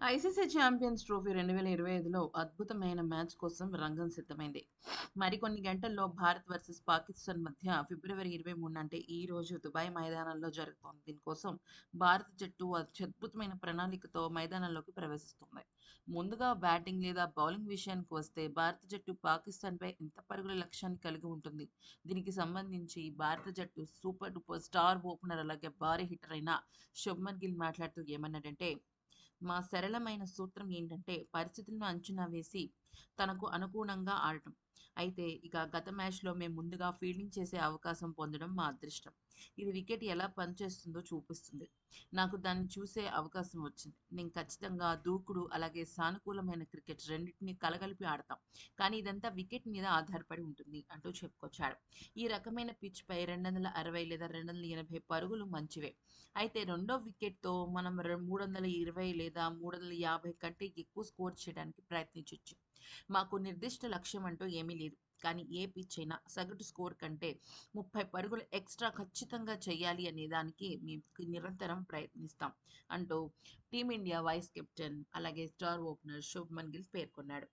ICC champions trophy 2025లో అద్భుతమైన match కోసం రంగం సిద్ధమైంది. మరికొన్ని గంటల్లో భారత్ వర్సెస్ పాకిస్తాన్ మధ్య ఫిబ్రవరి 23 అంటే ఈ రోజు దుబాయ్ మైదానంలో జరుగుతోంది. దీనికోసం భారత జట్టు అత్యద్భుతమైన ప్రణాళికతో మైదానంలోకి ప్రవేశిస్తుంది ముందుగా బ్యాటింగ్ లేదా బౌలింగ్ విషయానికి వస్తే భారత జట్టు పాకిస్తాన్పై ఎంత పరుగుల లక్ష్యాన్ని కలిగి ఉంటుంది? దీనికి సంబంధించి భారత జట్టు సూపర్ డూపర్ స్టార్ ఓపెనర్ అలాగే భారీ హిట్టర్ అయిన శుభ్మన్ గిల్ మాట్లాడుతూ ఏమన్నాడంటే మా సరళమైన సూత్రం ఏంటంటే పరిస్థితులను అంచనా వేసి తనకు అనుగుణంగా ఆడటం. అయితే ఇక గత మ్యాచ్‌లో మేము ముందుగా ఫీల్డింగ్ చేసే అవకాశం పొందడం మా అదృష్టం. ఇది వికెట్ ఎలా పనిచేస్తుందో చూపిస్తుంది. నాకు దాన్ని చూసే అవకాశం వచ్చింది. నేను ఖచ్చితంగా దూకుడు అలాగే సానుకూలమైన క్రికెట్ రెండింటిని కలగలిపి ఆడతాం. కానీ ఇదంతా వికెట్ మీద ఆధారపడి ఉంటుంది అంటూ చెప్పుకొచ్చాడు. ఈ రకమైన పిచ్‌పై 260 లేదా 280 పరుగులు మంచివే. అయితే రెండో వికెట్‌తో మనం మూడు వందల ఇరవై లేదా 350 కంటే ఎక్కువ స్కోర్ చేయడానికి ప్రయత్నించవచ్చు మాకు నిర్దిష్ట లక్ష్యం అంటూ ఏమీ లేదు. కానీ ఏ పిచ్ అయినా సగటు స్కోర్ కంటే 30 పరుగులు ఎక్స్‌ట్రా ఖచ్చితంగా చేయాలి అనే దానికి మేము నిరంతరం ప్రయత్నిస్తాం అంటూ టీమిండియా వైస్ కెప్టెన్ అలాగే స్టార్ ఓపెనర్ శుభ్మన్ గిల్ పేర్కొన్నాడు.